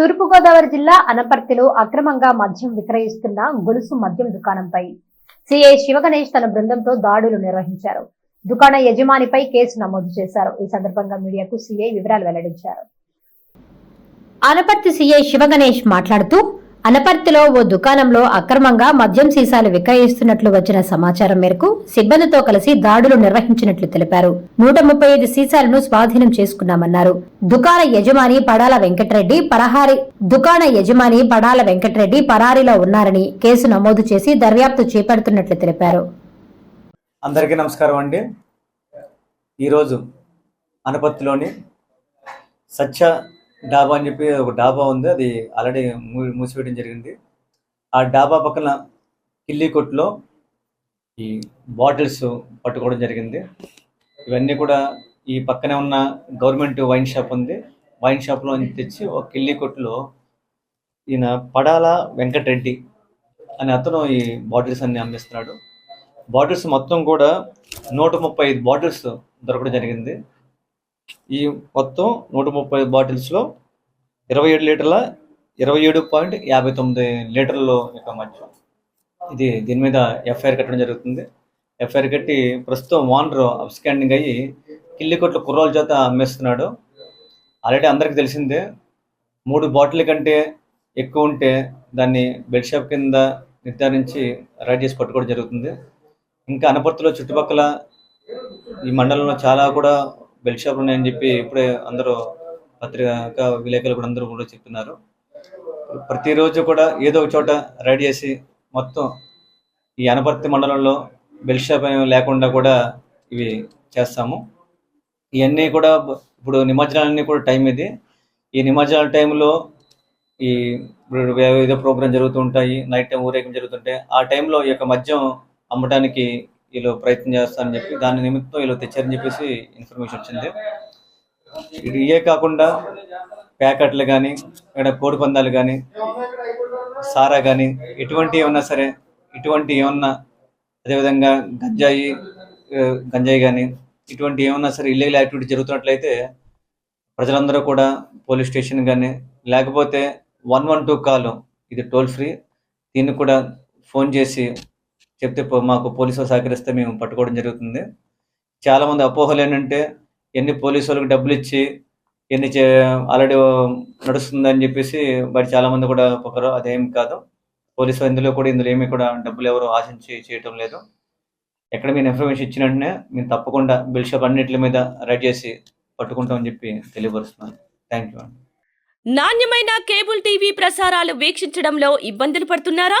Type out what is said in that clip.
తూర్పుగోదావరి జిల్లా అనపర్తిలో అక్రమంగా మద్యం విక్రయిస్తున్న గొలుసు మద్యం దుకాణంపై సిఐ శివగణేష్ తన బృందంతో దాడులు నిర్వహించారు. దుకాణ యజమానిపై కేసు నమోదు చేశారు. ఈ సందర్భంగా మీడియాకు సిఐ వివరాలు వెల్లడించారు. అనపర్తి సిఐ శివగణేష్ మాట్లాడుతూ అనపర్తిలో ఓ దుకాణంలో అక్రమంగా మద్యం సీసాలు విక్రయిస్తున్నట్లు వచ్చిన సమాచారం మేరకు సిబ్బందితో కలిసి దాడులు నిర్వహించినట్లు తెలిపారు. నూట ముప్పై ఐదు సీసాలను స్వాధీనం చేసుకున్నామన్నారు. దుకాణ యజమాని పడాల వెంకటరెడ్డి పరహారి దుకాణ యజమాని పడాల వెంకటరెడ్డి పరారీలో ఉన్నారని కేసు నమోదు చేసి దర్యాప్తు చేపడుతున్నట్లు తెలిపారు. అందరికీ నమస్కారం అండి. ఈరోజు అనపత్తిలోని సత్య డాబా అని చెప్పి ఒక డాబా ఉంది. అది ఆల్రెడీ మూసివేయడం జరిగింది. ఆ డాబా పక్కన కిల్లి కొట్టులో ఈ బాటిల్స్ పట్టుకోవడం జరిగింది. ఇవన్నీ కూడా ఈ పక్కనే ఉన్న గవర్నమెంట్ వైన్ షాప్ ఉంది. వైన్ షాప్లో తెచ్చి ఒక కిల్లి కొట్టులో ఈయన పడాల వెంకటరెడ్డి అనే అతను ఈ బాటిల్స్ అన్ని అమ్మిస్తున్నాడు. బాటిల్స్ మొత్తం కూడా నూట ముప్పై ఐదు బాటిల్స్ దొరకడం జరిగింది. ఈ మొత్తం నూట ముప్పై బాటిల్స్లో ఇరవై ఏడు లీటర్ల ఇరవై ఏడు పాయింట్ యాభై తొమ్మిది లీటర్ల యొక్క మధ్య. ఇది దీని మీద ఎఫ్ఐఆర్ కట్టడం జరుగుతుంది. ఎఫ్ఐఆర్ కట్టి ప్రస్తుతం వానరు అప్స్కాండింగ్ అయ్యి కిల్లికొట్ల కుర్రాల చేత అమ్మేస్తున్నాడు. ఆల్రెడీ అందరికీ తెలిసిందే మూడు బాటిల్ కంటే ఎక్కువ ఉంటే దాన్ని బెడ్ షాప్ కింద నిర్ధారించి రైడ్ చేసి పట్టుకోవడం జరుగుతుంది. ఇంకా అనపర్తిలో చుట్టుపక్కల ఈ మండలంలో చాలా కూడా బెల్ట్ షాపులు ఉన్నాయని చెప్పి ఇప్పుడే అందరూ పత్రిక విలేకరులు కూడా అందరూ కూడా చెప్తున్నారు. ప్రతిరోజు కూడా ఏదో ఒక చోట రెడీ చేసి మొత్తం ఈ అనపర్తి మండలంలో బెల్ట్ షాప్ లేకుండా కూడా ఇవి చేస్తాము. ఇవన్నీ కూడా ఇప్పుడు నిమజ్జనాలన్నీ కూడా టైం ఇది. ఈ నిమజ్జనాల టైంలో ఈ ఇప్పుడు ఏదో ప్రోగ్రామ్ జరుగుతూ ఉంటాయి నైట్ టైం ఊరేగింపు జరుగుతుంటాయి ఆ టైంలో ఈ యొక్క మద్యం అమ్మడానికి వీళ్ళు ప్రయత్నం చేస్తారని చెప్పి దాని నిమిత్తం వీళ్ళు తెచ్చారని చెప్పేసి ఇన్ఫర్మేషన్ వచ్చింది. ఇది ఇవే కాకుండా ప్యాకెట్లు కానీ ఇక్కడ కోడి పందాలు కానీ సారా కానీ ఎటువంటి ఏమన్నా సరే ఇటువంటి ఏమన్నా అదేవిధంగా గంజాయి గంజాయి కానీ ఇటువంటి ఏమన్నా సరే ఇల్లీగల్ యాక్టివిటీ జరుగుతున్నట్లయితే ప్రజలందరూ కూడా పోలీస్ స్టేషన్ కానీ లేకపోతే వన్ వన్ టూ కాల్ ఇది టోల్ ఫ్రీ. దీన్ని కూడా ఫోన్ చేసి చెప్తే మాకు పోలీసులు సహకరిస్తే మేము పట్టుకోవడం జరుగుతుంది. చాలామంది అపోహలు ఏంటంటే ఎన్ని పోలీసు డబ్బులు ఇచ్చి ఎన్ని ఆల్రెడీ నడుస్తుందని చెప్పేసి మరి చాలామంది కూడా ఒకరు అదేం కాదు. పోలీసులు ఇందులో కూడా ఇందులో ఏమీ కూడా డబ్బులు ఎవరు ఆశించి చేయటం లేదు. ఎక్కడ మీరు ఇన్ఫర్మేషన్ ఇచ్చిన వెంటనే మేము తప్పకుండా బిల్ షాప్ అన్నింటి మీద రైడ్ చేసి పట్టుకుంటామని చెప్పి తెలియపరుస్తున్నాను. థ్యాంక్ యూ నాణ్యమైన కేబుల్ టీవీ ప్రసారాలు వీక్షించడంలో ఇబ్బందులు పడుతున్నారా?